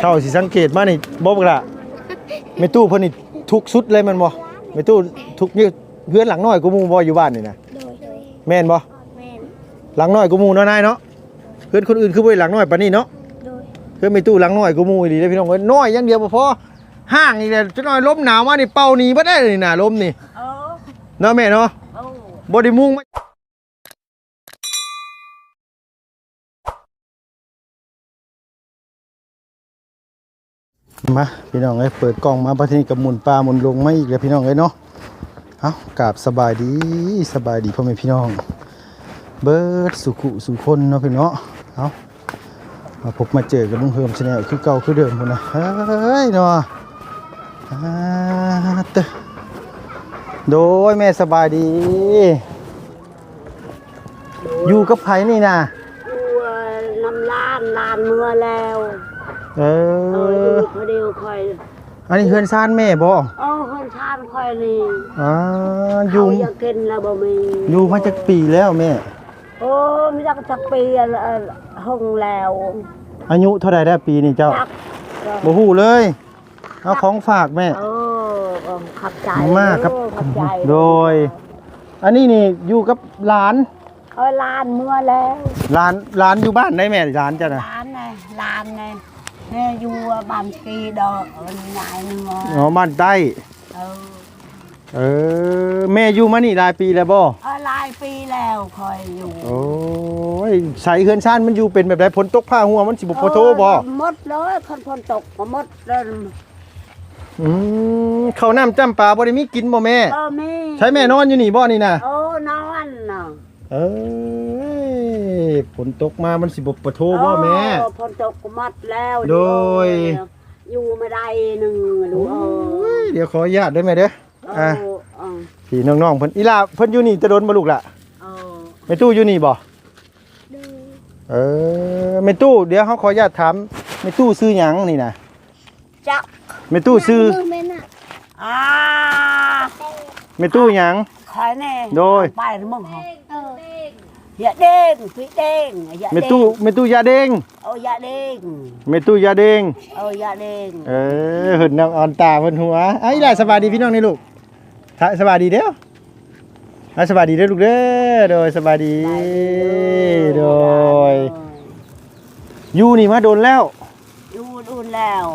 เท่าสิสังเกตมานี่บ่บักละแม่ตู้เพิ่นนี่ทุกสุดเลยแมันบ่แม่ตู้ทุกนี่เพื่อนหลังน้อยกูหมู่บ่อยู่บ้านนี่นะโดยโดยแม่นบ่แม่นหลังน้อยกูหมู่เนาะนายเนาะเพื่อนคนอื่นคือบ่ได้หลังน้อยปานนี้เนาะโดยเพื่อนแม่ตู้หลังน้อยกูหมู่อีหลีเด้อพี่น้องเอ้ยน้อยอย่างเดียวบ่พอห้างอีกแล้วจะน้อยลมหนาวมานี่เป่าหนีบ่ได้เลยน่ะลมนี่โอ้เนาะแม่เนาะโอ้บ่ได้มุ่ง มามาพี่น้องเอ้ยเปิดกล้องมาบัดนี้กับหมุนปลาหมุนลงมาอีกแล้วพี่น้องเอ้ยเนาะเอ้ากราบสบายดีสบายดีพ่อแม่พี่น้อง เบิดสุขุสุคนเนาะพี่เนาะเอ้ามาพบมาเจอกับลุงเฮิมชาแนลคือเก่าคือเดิมพุ่นนะเฮ้ยเนาะอ่าเตะโดยแม่สบายดี อยู่กับไผนี่นะตัวน้ำลานลานเมื่อแล้ว เอเอ ออยู่อเขาเดียวคอยอันนี้เฮือนซ่านแม่บ่โอ้คนชาติคอยนี่อ่าอเขายู่อยากกินแล้วบ่มีอยู่มาจากปีแล้วแม่ โอ้ไม่จักจักปีอะไรห้องแล้วอายุเท่าไหร่ได้ปีนี่เจ้าจักบ่ฮู้เลย เอาของฝากแม่ เออเออขับใจมากครับ เออขับใจโดย อันนี้นี่อยู่กับหลาน เออลานเมื่อแล้วหลานหลานอยู่บ้านได้แม่หลานจ้ะนะ ลานไงลานไง แม่อยู่บ้านกีดอกเออใหญ่หนึงอะอ๋อบ้านใต้เออเออแม่อยู่มานี่หลายปีแล้วบ่เออหลายปีแล้วคอยอยู่โอ้ยใส่เฮือนซ่านมันอยู่เป็นแบบใดฝนตกผ้าหัวมันสิบ่พอโทบ่เออหมดเลยคนพนตกก็หมดเลยอืมข้าวน้ำจ้ำปลาบ่ได้มีกินบ่แม่เออมีใช้แม่นอนอยู่นี่บ่นี่นะโอ้นอนน่ะ เอ้ยฝนตกมามันสิบ่ปะโทบ่แม่ เออพนตกก็หมดแล้วโดย อยู่ไม่ได้หนึ่งดูเออ เดี๋ยวขออนุญาตได้ไหมเด้อเออะอเออพี่น้องๆเพิ่นอีหล่าเพิ่นอยู่นี่จะโดนบ่ลูกล่ะเออแม่ตู้อยู่นี่บ่เออแม่ตู้เดี๋ยวเฮาขออนุญาตถามแม่ตู้ซื้อหยังนี่นะจักแม่ตู้ซื้ออ่าแม่ตู้หยัง คอยแน่โดย ไปหรือมึงเหรออย่าเด้งพี่เด้งอย่าแม่เด้งตู้แม่ตู้ยาเด้งเอออย่าเด้งแม่ตู้ยาเด้งเอออย่าเด้งเออเห็นน้องออนตาเพิ่นหัวเอ้ยล่ะสบายดีพี่น้องนี่ลูกถ้าสบายดีเด้ออะสบายดีเด้อลูกเด้อโดยสบายดีโดยอยู่นี่มาโดนแล้วดูดูแล้ว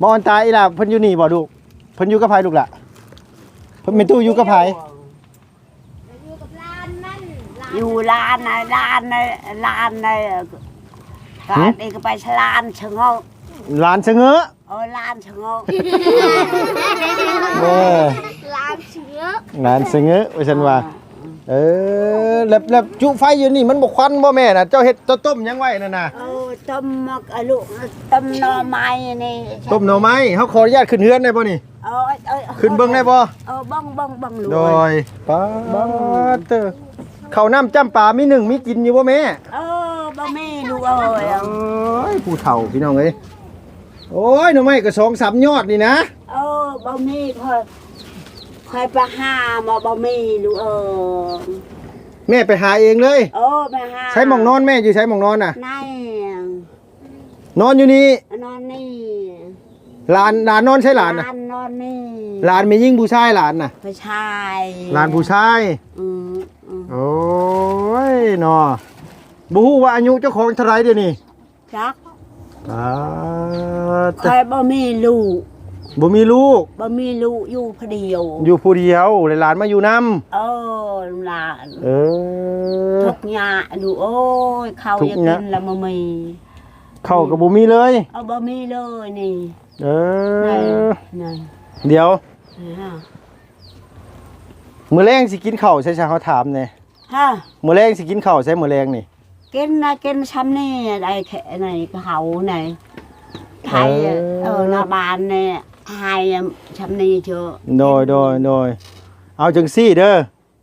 บ่ออนตาอีหล่ะเพิ่นอยู่นี่บ่ลูกเพิ่นอยู่กับไผลูกล่ะเพิ่นแม่ตู้อยู่กับไผ อยู่ลานในลานในลานในลานเองก็ไปชลานชะโงกหลานเสงอเออลานชะโงกเออลานเชื้อหลานเสงอว่าซั่นว่า เออแล้วแล้วจุไฟอยู่นี่มันบ่ควันบ่แม่น่ะเจ้าเฮ็ดเจ้าต้มหยังไว้นั่นน่ะ เออต้มมักอะลูกต้มหน่อไม้นี่ต้มหน่อไม้เฮาขออนุญาตขึ้นเฮือนได้บ่นี่ เออเออขึ้นเบิ่งได้บ่ เออเบังเบังเบังลูกโดยป้าดเตอ ข้าวน้ำจ้ำปลามีหนึ่งมีกินอยู่บ่แม่ เออบ่มีลูกเอ้ยโอ้ยผู้เฒ่าพี่น้องเอ้ยโอ้ยหน่อไม้ก็สองสามยอดนี่นะเออบ่มีคอยคอยไปหามาบ่มีลูกเออแม่ไปหาเองเลย เออไปหาใช้หมองนอนแม่อยู่ใช้หมองนอนน่ะ ในนอนอยู่นี่ นอนนี่ หลานหลานนอนใช้หลานน่ะนนอนนี่หลานมียิ่งผู้ชายหลานน่ะผู้ชายหลานผู้ชายอืมอืมโอ้ยเนาะบ่ฮู้ว่าอายุเจ้าของเท่าไหร่เดี๋ยวนี้จักป้าดคอยบ่มีลูกบ่มีลูกบ่มีลูกอยู่ผู้เดียวอยู่ผู้เดียวหลานมาอยู่นํเออหลานเออ ทุกข์ยากดูโอ้ยเขาทุกอยากข์ยากิก นแล้วบ่มี เข้ากับบ่มีเลย เอาบ่มีเลยนี่ เอนี่อนี่เดี๋ยวฮะมื้อแรงสิกินข้าวใช่ๆเขาถามแหน่ฮะมื้อแรงสิกินข้าวใช่มื้อแรงนี่ กินนะกินช้ำนี่ได้แค่ไหนเขาไหนไทยอะเออ เออหน้าบ้านเนี่ยไทยอะช้ำนี่เจอะโดยโดยโดยเอาจังซี่เด้อ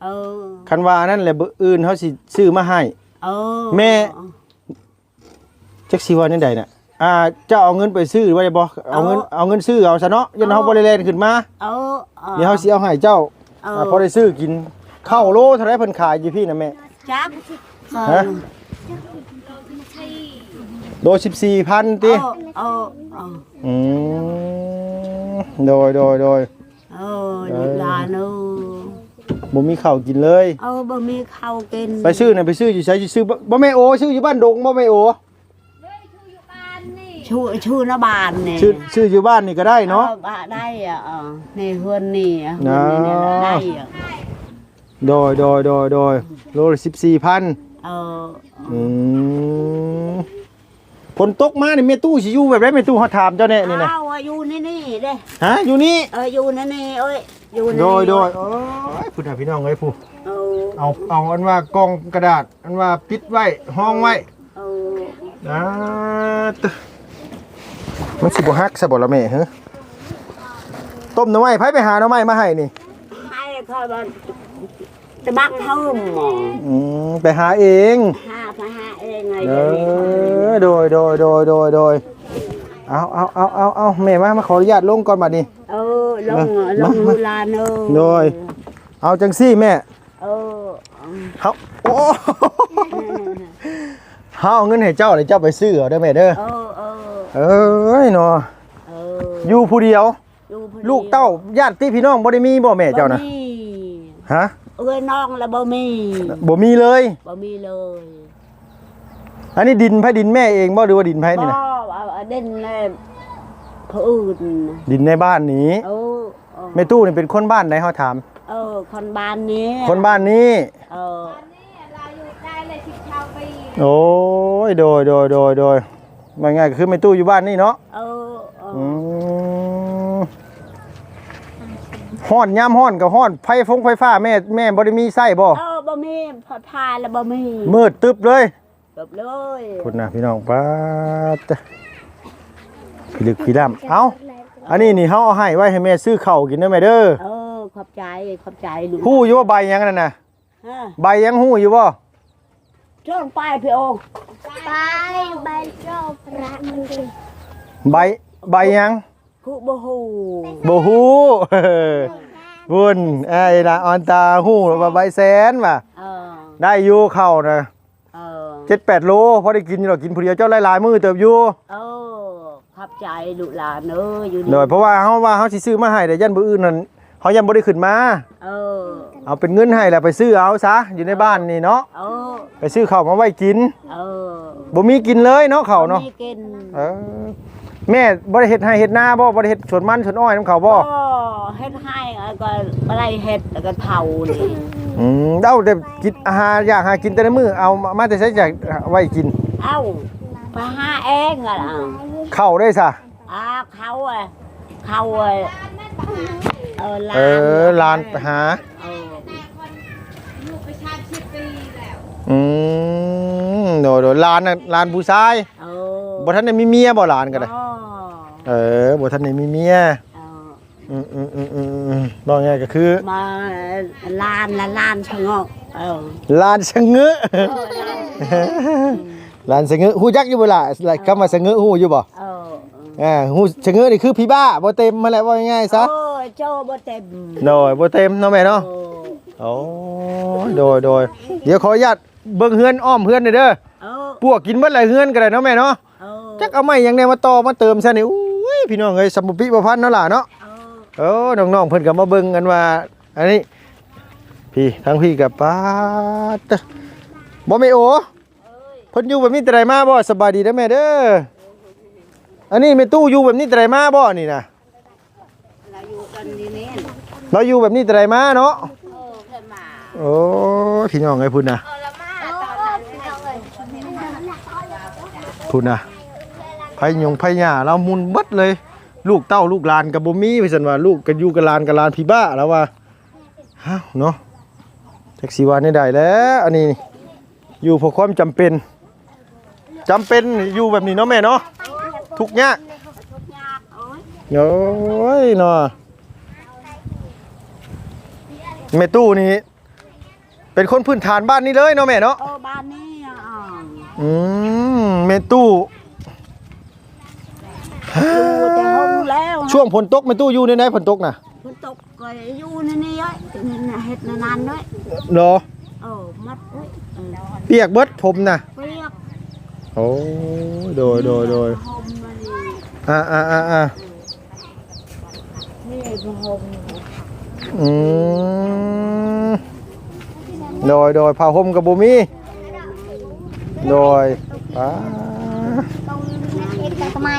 เออคันว่านั่นแหละมื้ออื่นเขาสิซื้อมาให้ เออแม่ จักสิว่าจังใดน่ะ อ่าเจ้าเอาเงินไปซื้อไว้บ่เอาเงินเอาเงินซื้อเอาซะเนาะยันเฮาบ่ได้แล่นขึ้นมาเออเดี๋ยวเฮาสิเอาให้เจ้าเอออ่าพอได้ซื้อกินข้าวโลเท่าไหร่เพิ่นขายอยู่พี่น่ะแม่จักฮะเออโดย14,000ติเออเออเอออืมโดยโดยโดยเออลูกหลานเออบ่มีข้าวกินเลย เออบ่มีข้าวกิน ไปซื้อน่ะไปซื้ออยู่ไสสิซื้อบ่บ่แม่โอ ซื้ออยู่บ้านดงบ่แม่โอ ชูชูนบานนี่ซื้อซื้ออยู่บ้านนี่ก็ได้เนาะออบ้ได้อะเออในเฮือนนี่อะอ๋เฮืออนนี่เนี่ยได้อะโดยโดยโดยโดยโลละ14,000เอออืมฝนตกมานี่แม่ตู้สิอยู่แบบไรแม่ตู้เฮาถามเจ้าแน่นี่นะเอาอะอยู่นี่นี่เด้ฮะอยู่นี่เอออยู่นี่นี่เอ้ยอยู่นี่โดยโดยโอ้ยพูดหาพี่น้องเอ้ยผู้เออเอาเอาอันว่ากองกระดาษอันว่าปิดไว้ห้องไว้เออนะตึ มันสิบ่ฮักซะบ่ละแม่ฮะต้มหน่อไม้ไผไปหาหน่อไม้มาให้นี่ให้เขาบ่จะบักเฮิมหมออืมไปหาเองหาพาหาเองไงเอเดี๋ยวนี้อโดยโดยโดยโดยโดยเอาเอาเอาเอาเอาแม่มามาขออนุญาตลงก่อนบัดนี้เออลงมาลงมาเวลาเนอะโดยเอาจังซี่แม่เออเฮาโอ้เฮาเอาเงินให้เจ้าเลยเจ้าไปซื้อเอาเด้อแม่เด้อเออเออ เอ้ยเนาะเอออยู่ผู้เดียว อยู่พอดีลูกเต้าญาติพี่น้องบ่ได้มีบ่แม่เจ้านะบ่มีฮะเอ้ยน้องแล้วบ่มีบ่มีเลย บ่มีเลยอันนี้ดินไผดินแม่เองบ่หรือว่าดินไผนี่บ่นะเอาเอาเด่นเลยผู้อื่นดินในบ้านนี้เออเออแม่ตู้นี่เป็นคนบ้านไหนเฮาถาม เออ คนบ้านนี้คนบ้านนี้ เออโอ้ยโดยโดยโดยโดย ว่าง่ายก็คือแม่ตู้อยู่บ้านนี่เนาะเออเอออืมฮ้อนยามฮ้อนก็ฮ้อนไฟฟงไฟฟ้าแม่แม่บ่ได้มีไส้บ่เออบ่มีพอทายแล้วบ่มีมืดตึบเลยจบเลยคุณนะพี่น้องป้าดจ้ะพี่ลึกพี่ดำเอาอันนี้นี่เฮาเอาให้ไว้ให้แม่ซื้อข้าวกินได้ไหมเด้อเออขอบใจขอบใจลูกฮู้อยู่ว่าใบหยังนั่นน่ะฮะใบหยังฮู้อยู่บ่ช่องไปพี่โอ ไปไปเจ้าพระมันดิใบใบหยังคุบ่ฮู้บ่ฮู้บุญไอ้ละออนตาฮู้ว่าใบแสนว่ะเออได้อยู่ข้าวนะเออ7-8โลพอได้กินอยู่หรอกกินผู้เดียวเจ้าหลายๆมื้อเติบอยู่เออขอบใจลูกหลานเอ้ยอยู่โดยเพราะว่าเฮาว่าเฮาสิซื้อมาให้แต่ยันบ่อื่นนั่นเฮายังบ่ได้ขึ้นมา เออเอาเป็นเงินให้แล้วไปซื้อเอาซะอยู่ในบ้านนี่เนาะเออไปซื้อข้าวมาไว้กิน เออ บ่มีกินเลยเนาะเขาเนาะมีกินเออแม่บ่ได้เฮ็ดให้เฮ็ดนาบ่บ่ได้เฮ็ดสวนมันสวนอ้อยนํเขาบ่ก็เฮ็ดให้แล้วก็บ่ได้เฮ็ดแล้วก็เฒ่านี่อืมเด้าแต่กินอาหารอยากหากินแต่ละมื้อเอามาแต่ใช้จากไว้กิน เอ้าไปหาเองอะล่ะเข้าวได้ซะอ่าเขาอะเขาอะเออลานเออลานไปหาเออ อืมโดดๆลานน่ะลานผู้ชายเออบ่ทันได้มีเมียบ่หลานก็ได้ อ๋อเออบ่ทันได้มีเมียเอออืมอืมอืมอืมอืมบอกไงก็คือมาลานละลานชะงอกเออลานสะเงื้อลานสะเงื้อฮู้จักอยู่บ่ล่ะคำว่าสะเงื้อฮู้อยู่บ่เอออ่าฮู้สะเงื้อนี่คือพี่บ้าบ่เต็มมาแหละว่าง่ายๆซะโอ้ยโจบ่เต็มโดยบ่เต็มเนาะแม่เนาะ โอ้ โอ้ยโดยโดยเดี๋ยวขออนุญาต เบิ่งเฮือนอ้อมเฮือนหน่อยเด้อเออพวกกินเบิดหลายเฮือนก็ได้เนาะแม่เนาะเออจักเอาไม้หยังแน่มาต่อมาเติมซะนี่อุ้ยพี่น้องเอ้ยสมบุปิบ่พันเนาะล่ะเนาะ เออโอ้น้องๆเพิ่นก็มาเบิ่งกันว่า อันนี้ พี่ทั้งพี่กับป้าดบ่แม่โอเพิ่นอยู่แบบนี้แต่ใดมาบ่สบายดีเด้อแม่เด้ออันนี้แม่ตู้อยู่แบบนี้แต่ใดมาบ่นี่นะเราอยู่กันนี่นี่เราอยู่แบบนี้แต่ใดมาเนาะ เออเพิ่นมาโอ้ยพี่น้องไอ้พุ่นนะ พุ่นนะไผยงไผหญ้าเรามุนบดเลย ลูกเต้าลูกลานกับบ่มีว่าซั่นว่าลูกกันอยู่กับลานกับลานพี่บ้าแล้วว่าฮะเนาะแท็กซี่วานี่ได้แล้ว อันนี้อยู่เพราะความจำเป็นจำเป็นอยู่แบบนี้เนาะแม่เนาะทุกข์ยากทุกยากโอ้ยโอ้ยเนาะแม่ตู้นี่เป็นคนพื้นฐานบ้านนี้เลยเนาะแม่เนาะบ้านนี้ อะอืมแม่ตู้อยู่แต่ห้องแล้วช่วงฝนตกแม่ตู้อยู่ในไหนฝนตกน่ะฝนตกก็อยู่นี่นี่เอ้ยนี่น่ะเฮ็ดนานๆด้วยเนาะเออมัดเอ้ยเออเปียกเบิดผมน่ะเปรียกโอ้โดยโดยโดยห่มมานี่อ่าอ่าอ่าอ่านี่ผ้าห่มอืมโดยโดยผ้าห่มกับบุมี โดยป้าตรงเอ็กซ์ทำไม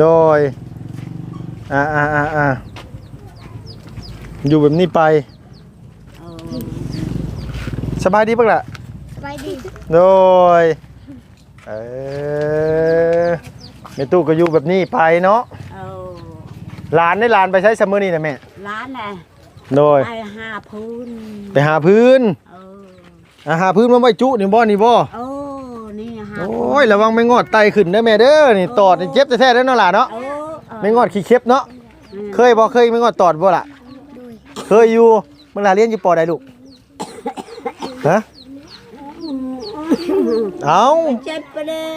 โดยอ่าอ่าอ่าอ่าอยู่แบบนี้ไปเออสบายดีปะล่ะสบายดีโดยเออในตู้ก็อยู่แบบนี้ไปเนาะเออหลานได้หลานไปใช้ซัมเมอร์นี่นะแม่ร้านน่ะโดยไปหาพื้นไปหาพื้นเอออาหาพื้นมาไว้จุนี่บ่นี่บ่โอ้นี่หา โอ้ยระวังไม่งอดไตขึ้นเด้อแม่เด้อนี่ตอดนี่เจ็บแท้ๆเด้อเนาะหล่ะเนาะ เออเออไม่งอดขี้เข็บเนาะเคยบ่เคยไม่งอดตอดบ่ล่ะด้วยเคยอยู่มึงล่ะเรียนอยู่ปอใดลูก ฮะ เอ้าเจ็บไปเลย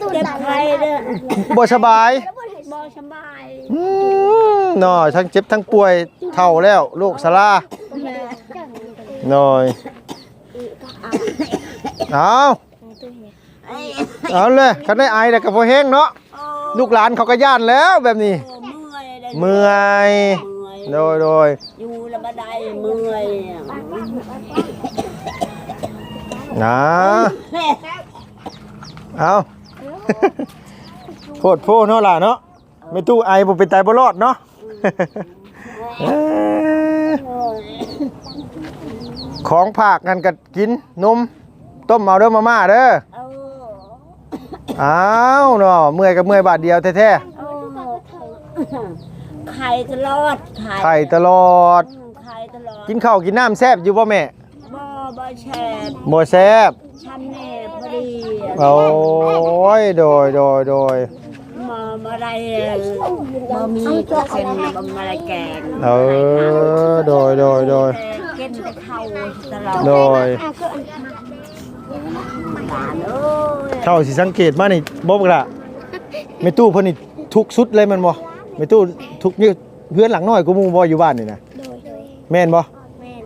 ตู้เจ็บตัดใครเด้อบ่สบายบ่สบายอืมเนาะทั้งเจ็บทั้งป่วยเท่าแล้วโรคสลาหน่อย เอาเอ้ย เอาเลยคันได้ไอแล้วก็บ่แห้งเนาะโอ้ลูกหลานเขาก็ย่านแล้วแบบนี้เมื่อยเลยเมื่อยเมื่อยโดยโดยอยู่แล้วบ่ได้เมื่อยนะแม่เอาโคตรโพเนาะล่ะเนาะไม่ตู้ไอบ่เป็นตายบ่รอดเนาะเอ้ยของผากกันก็กินนมต้มเอาเด้อมาม่าเด้อเอาอ้าวเนาะเมื่อยกับเมื่อยบาทเดียวแท้เอาไข่ตลอดไข่ๆไข่ตลอดไข่ตลอดกินข้าวกินน้ำแซ่บอยู่บ่แม่บ่บ่แช่บ่แซ่บฉันนี่พอดีโอ้ยโดยโดยโดยมาบ่ได้บ่มีก็เป็นบ่มาได้แกงเออโดยโดยโดย แต่กินแต่ข้าวตลอดโดย หลานเอ้ยเข้าสิสังเกตมานี่บ่บักละแม่ตู้เพิ่นนี่ทุกสุดเลยแมันบ่แม่ตู้ทุกนี่เพื่อนหลังน้อยกูหมู่บ่อยู่บ้านนี่นะโดยแม่นบ่แม่น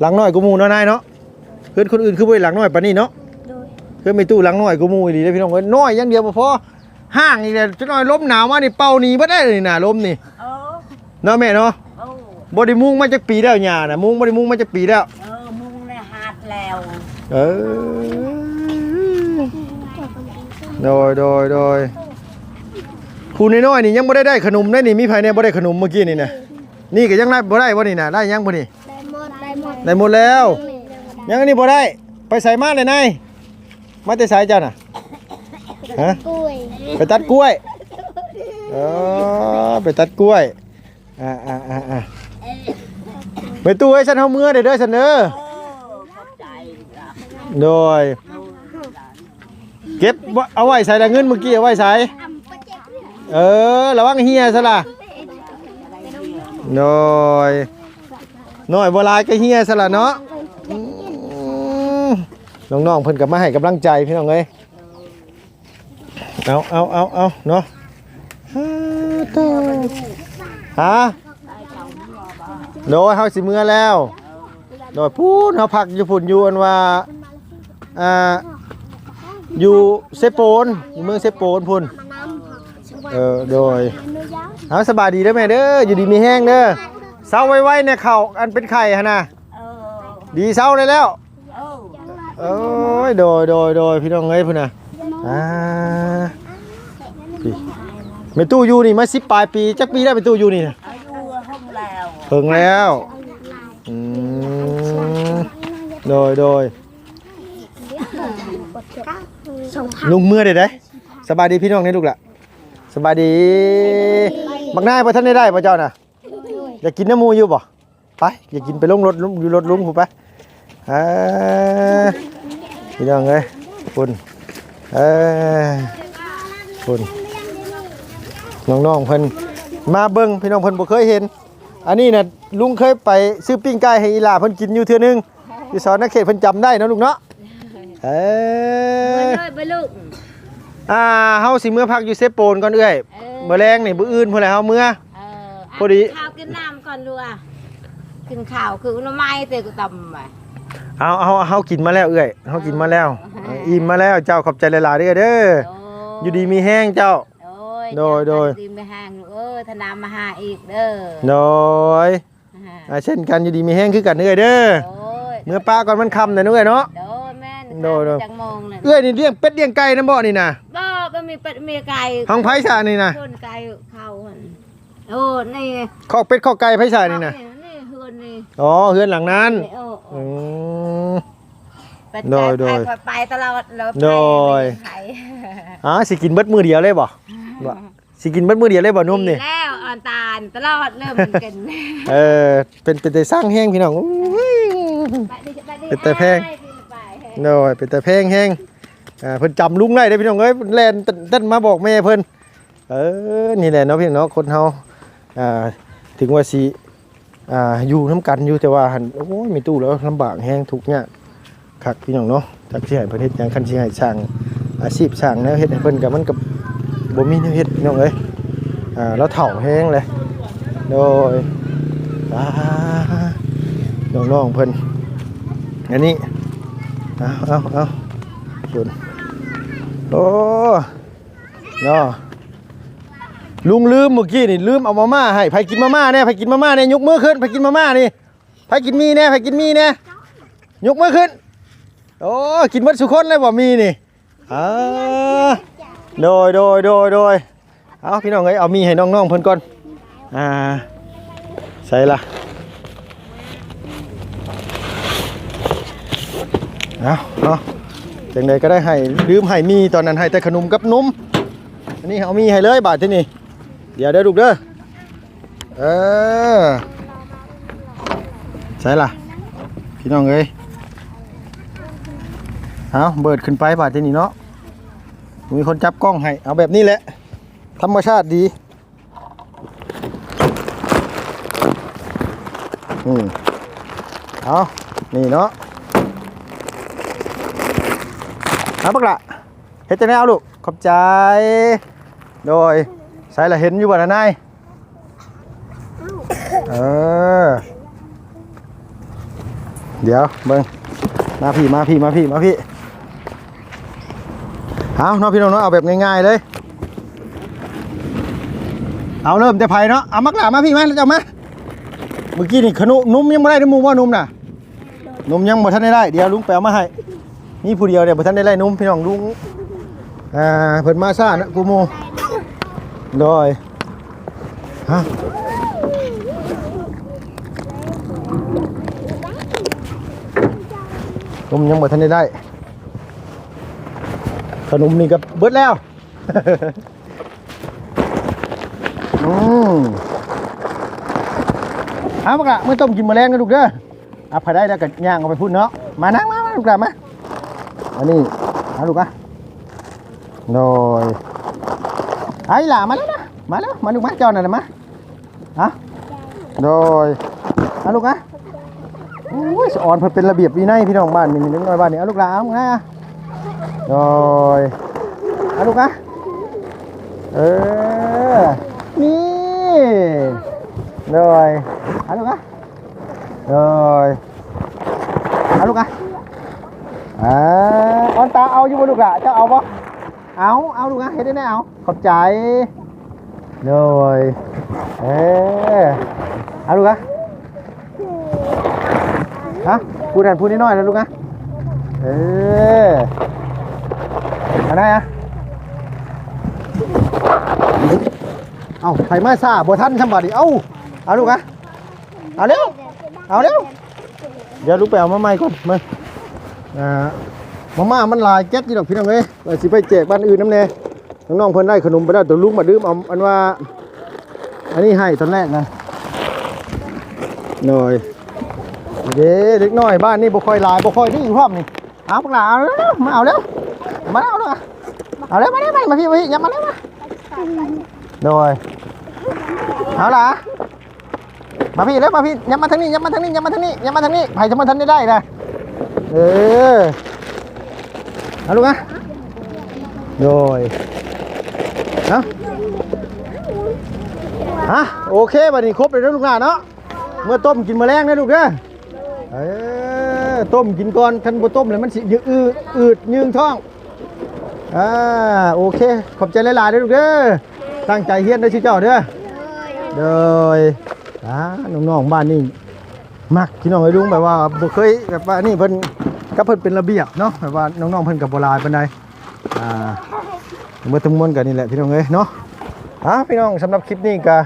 หลังน้อยกูหมู่เนาะนายเนาะเพื่อนคนอื่นคือบ่ได้หลังน้อยปานนี้เนาะโดยเพื่อนแม่ตู้หลังน้อยกูหมู่อีหลีเด้อพี่น้องเอ้ยน้อยอย่างเดียวบ่พอห้างอีกแล้วจักหน่อยลมหนาวมานี่เป่าหนีบ่ได้เลยน่ะลมนี่เออเนาะแม่เนาะโอ้บ่ได้มุงมาจักปีแล้วหญ้าน่ะมุงบ่ได้มุงมาจักปีแล้ว เออมุงในหาดแล้ว เออ โดยโดยโดยครูน้อยๆนี่ยังบ่ได้ได้ขนมได้นี่มีภายในบ่ได้ขนมเมื่อกี้นี่นะนี่ก็ยังได้บ่ได้บ่นี่นะได้ยังบ่นี่ได้หมดได้หมดได้หมดแล้ว ยังอันนี้บ่ได้ ไปใส่มาเลยนายมาแต่สายเจ้าน่ะฮะกล้วยไปตัดกล้วยเออไปตัดกล้วยอ่าอ่าอ่าอ่าไปตู้ให้ฉันเฮามือเด้อเด้อฉันเด้อเออขอบใจจ้ะโดยเก็ บไว้เอาไว้ใส่ละเงินเมื่อกี้เอาไว้ใส่เออระวังเฮียซะล่ะน้อยน้อยบ่ลายก็เฮียซะล่ะเนาะน้องๆเพิ่นก็มาให้กำลังใจพี่น้องเอ้ยเอาเอาเอาเอาเนาะฮ่าโตฮะโดยเฮาสิเมื่อแล้วโดยพูดเฮาพักอยู่พุ่นอยู่อันว่าอ่า อยู่เซโปนอยู่เมืองเซโปนพุ่นมานำเออโดยอนุญาตเอาสบายดีเด้อแม่เด้ออยู่ดีมีแห้งเด้อเศร้าไว้ๆเนี่ยเข่าอันเป็นไข่ฮะนะเออดีเศร้าเลยแล้วเออโอ้ยโดยโดยโดยพี่น้องเอ้ยพุ่นน่ะอ่าพี่แม่ตู้อยู่นี่มาสิปลายปีจักปีได้แม่ตู้อยู่นี่น่ะอายุห้องแล้วเพิ่งแล้วอืมโดยโดย ส่งผักลุงเมื่อเด้อเด้สบายดีพี่น้องนี่ลูกละสบายดีบักนายบ่ทันได้ได้บ่เจ้าน่ะอยากกินน้ำมูอยู่บ่ไปอยากกินไปลงรถลุงอยู่รถลุงผมไปอ่าพี่น้องเอ้ยคุณเอ้ยคุณน้องๆเพิ่นมาเบิ่งพี่น้องเพิ่นบ่เคยเห็น อันนี้น่ะลุงเคยไปซื้อปิ้งไก่ให้อีหลาเพิ่นกินอยู่เทื่อนึงอยู่สอนนักเขตเพิ่นจำได้นะลูกเนาะ เอ้ยเลยไปลูกอ่าเฮาสิเมื่อพักอยู่เซโปนก่อนเอ้ยมื้อแรงนี่มื้ออื่นพุ่นแหละเฮาเมื่อเออพอดีข้าวกินน้ำก่อนดูอะกินข้าวคือหน้ำไม้เตะกูตำไปเอาเอาเฮากินมาแล้วเอ้อยเฮากินมาแล้วเอออิ่มมาแล้วเจ้าขอบใจหลายๆเด้อเด้ออยู่ดีมีแห้งเจ้าโดยโดยดีไม่ห่างเออธนามาหาอีกเด้อโดยฮะอ่าเช่นกันอยู่ดีมีแห้งคือกันเด้อเด้อโดยเมื่อป้าก่อนมันค่ำนะเอ้อยเนาะ โดยแม่นโดยโดยจังมองเลยเอ้อยนี่เลี้ยงเป็ดเลี้ยงไก่นำบ่นี่นะบ่ก็มีเป็ดมีไก่ห้องไผซะนี่นะคนไก่เข้าหั่นโอ้นี่คอกเป็ดคอกไก่ไผซะนี่นะนี่เฮือนนี่อ๋อเฮือนหลังนั้นนี่โอ้โอ้อืม เป็ดโดไก่ยโดยไปไปตลอดแล้วไปโดย ไม่ไข่อ๋อสิกินเบิดมื้อเดียวเลยบ่บ่สิกินเบิดมื้อเดียวเลยบ่นุ่มนี่ดีแล้วอ่อนตาลตลอดเริ่มกินเออเป็นเป็นแต่สร้างแห้งพี่น้องอุ้ย ไปดิไปดิเป็นแต่แพงไปดิไป โดยเป็นแต่เพลงแห้งอ่าเพิ่นจำลุงได้เด้อพี่น้องเอ้ยแล่นเต้นมาบอกแม่เพิ่นเออนี่แหละเนาะพี่น้องคนเฮาอ่าถึงว่าสิอ่าอยู่น้ำกันอยู่แต่ว่าหันโอ้ยมีตู้แล้วลำบากแห้งทุกข์ยากคักพี่น้องเนาะจักสิให้เพิ่นเฮ็ดหยังคันสิให้ช่างอาชีพช่างแนวเฮ็ดให้เพิ่นก็มันก็บ่มีแนวเฮ็ดพี่น้องเอ้ยอ่าแล้วเฒ่าแห้งเลยโดยอ่าน้องๆเพิ่นอันนี้ เอาเอาเอาคุณโอ้เนาะลุงลืมเมื่อกี้นี่ลืมเอามาม่าให้ไผกินมาม่าแน่ไผกินมาม่าแน่ยกมือขึ้นไผกินมาม่านี่ไผกินมีแน่ไผกินมีแน่ยกมือขึ้น โอ้กินหมดสุคนเลยบ่มีนี่อ่าโดยโดยโดยโดยเอาพี่น้องเอ้ยเอามีให้น้องๆเพิ่นก่อนอ่าใส่ละ เอาเอาจังใดก็ได้ให้ลืมให้มีตอนนั้นให้แต่ขนมกับนมอันนี้เอามีให้เลยบาทที่นี่เดี๋ยวเด้อลูกเด้อเออใช่ล่ะ พี่น้องเอ้ยเอาเบิดขึ้นไปบาทที่นี่เนาะมีคนจับกล้องให้เอาแบบนี้แหละ ธรรมชาติดีอืมเอานี่เนาะ เอาบักละเฮ็ดจะได้เอาลูกขอบใจ โดยใส่ละเห็นอยู่บ่นะนายเออ เดี๋ยวเบิ่งมาพี่มาพี่มาพี่มาพี่เอาเนาะพี่น้องเนาะเอาแบบง่ายๆเลย เอาเริ่มแต่ไผ่เนาะเอามักหลามาพี่มาเจ้ามาเมื่อกี้นี่ขนุนุ่มยังไม่ได้ได้หมูว่านุ่มน่ะนุ่มยังบ่ทันได้ได้เดี๋ยวลุงไปเอามาให้ นี่ผู้เดียวเนี่ยบ่ทันได้ไล่นุ่มพี่น้องลุงอ่าเพิ่นมาซ่านะกูโมโดยฮะนุ่มยังบ่ทันได้ได้ขนมนี่ก็เบิดแล้วอืมเอาปะกะเมื่อต้มกินแมลงนะลูกเด้อเอาพอได้แล้วก็ย่างเอาไปพุ่นเนาะมานั่งมาลูกกะมา อันนี้เอาลูกอะโดยไอ้หล่ามาแล้วนะมาแล้วมาลูกมาจ้าหน่อยมาฮะโดยเอาลูกอะโอ้ยสอนเพิ่นเป็นระเบียบวินัยพี่น้องบ้านนี่นี่น้อยบ้านนี่เอาลูกหลาเอาไงอะโดยเอาลูกอะเออนี่เลยเอาลูกอะเลยเอาลูกอะ อ่าออนตาเอาอยู่บ่ลูกอะเจ้าเอาบ่เอาเอาลูกอะเฮ็ดได้แน่เอาขอบใจเลยเออเอาลูกอะฮะพูดนั่นพูดนิดหน่อยนะลูกอะเออเอาได้อะเอาไผมาซ่าบ่ทันทำบัดนี้เอ้าเอาลูกอะเอาเร็วเอาเร็วเดี๋ยวลูกไปเอามาใหม่ก่อนมา อ่ามาม่ามันลายแก๊สอยู่ดอกพี่น้องเอ้ยว่าสิไปแจกบ้านอื่นน้ำแน่น้องๆเพิ่นได้ขนมไปแล้วแต่ลุงมาดื่มเอาอันว่า อันนี้ให้ตอนแรกนะหน่อยเด้เล็กน้อยบ้านนี่บ่ค่อยลายบ่ค่อยนี่พร้อมนี่เอาพวกหลาเอาเร็วมาเอาเร็วมาเอาเร็วเอาเร็วมาเร็วมาพี่มาพี่อย่ามาเร็วมาโดยเอาล่ะมาพี่แล้วมาพี่ยับมาทางนี้ยับมาทางนี้ยับมาทางนี้ยับมาทางนี้ไผ่จะมาทางนี้ได้นะ เออเอาลูกนะโดยเอาฮะโอเคบัดนี้ครบเลยนะลูกหน้าเนาะเมื่อต้มกินมแมลงนะลูกเด้อเออต้มกินก่อนคันบ่ต้มแล้วมันสิยืดอืดอืดยืงท้องอ่าโอเค ขอบใจหลายๆเด้อลูกเด้อตั้งใจเฮียนเด้อชื่อเจ้าเด้อเด้ออ่าน้องๆบ้านนี่ มักพี่น้องไอ้ลุงแบบว่าบ่เคยแบบว่านี่เพิ่นก็เพิ่นเป็นระเบียบเนาะแบบว่าน้องๆเพิ่นกับโบราณปานใดอ่าเมื่อทั้งมวลกันนี่แหละพี่น้องเอ้ยเนาะอะพี่น้องสำหรับคลิปนี้ก็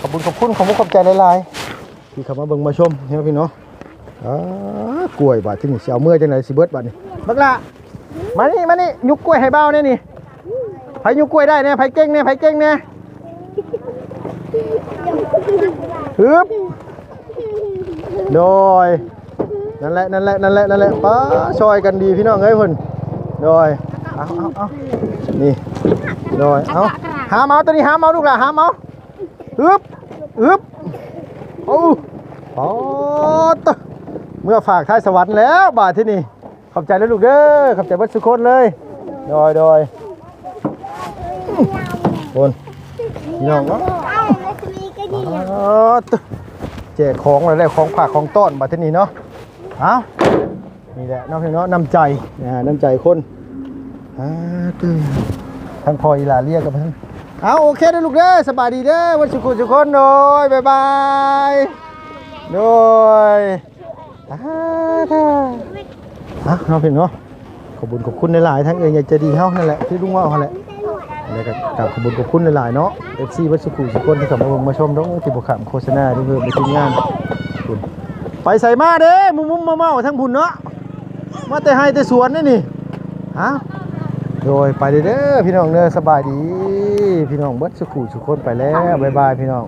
ขอบคุณขอบคุณขอบคุณขอบใจหลายๆที่เข้ามาเบิ่งมาชมเห็นไหมพี่เนาะอ่ากล้วยบาดที่นี่สิเอาเมื่อจังไดสิเบิดบาดนี่บักละมานี่มานี่ยุกกล้วยให้เบ้าแน่นี่ไผยุกกล้วยได้แน่ไผเก่งแน่ไผเก่งแน่ฮึบ โดยนั่นแหละนั่นแหละนั่นแหละนั่นแหละป้าช่วยกันดีพี่น้องเอ้ยเพิ่นโดยเอาเอาเอานี่โดยเอาหาเมาตัวนี้หาเมาลูกหล่ะหาเมาฮึบฮึบโอ้โอ้ตะเมื่อฝากท้ายสวรรค์แล้วบาทที่นี่ขอบใจแล้วลูกเด้อขอบใจเบัดสุกคนเลยโดยโดยคนพี่น้องเนาะไอ้แม่สมีก็ดีอ๋อตึ แจกของอะไรได้ของฝากของต้อนบาที่นี่เนาะเอานี่แหละน้องพี่เนาะน้ำใจนะน้ำใจคนอ่าตึงทั้งพออีลาเรียกกับทั้งเอาโอเคเด้อลูกเด้อสบายดีเด้อวันสุขุสุขคนโดยบายบายโดยอ่าท่าอะเราเห็นเนาะขอบคุญขอบคุณหลายๆทั้งเอ่ยอยากจะดีเฮานั่นแหละที่ลุงว่าเขาแหละ แล้วก็กราบขอบคุญขอบคุณหลายๆเนาะ FC วัดสุขุมสุคนที่ขับมาเบิ่งมาชมต้องติดบกขามโฆษณาที่เพิ่มไปทีมงานคุณไปใส่มาเด้มุมมุมมาเมาทั้งพุ่นเนาะมาแต่ให้แต่สวนนี่นี่ฮะโดยไปเด้อพี่น้องเด้อสบายดี พี่น้องเบิดสุขุสุคนไปแล้วบ๊ายบายพี่น้อง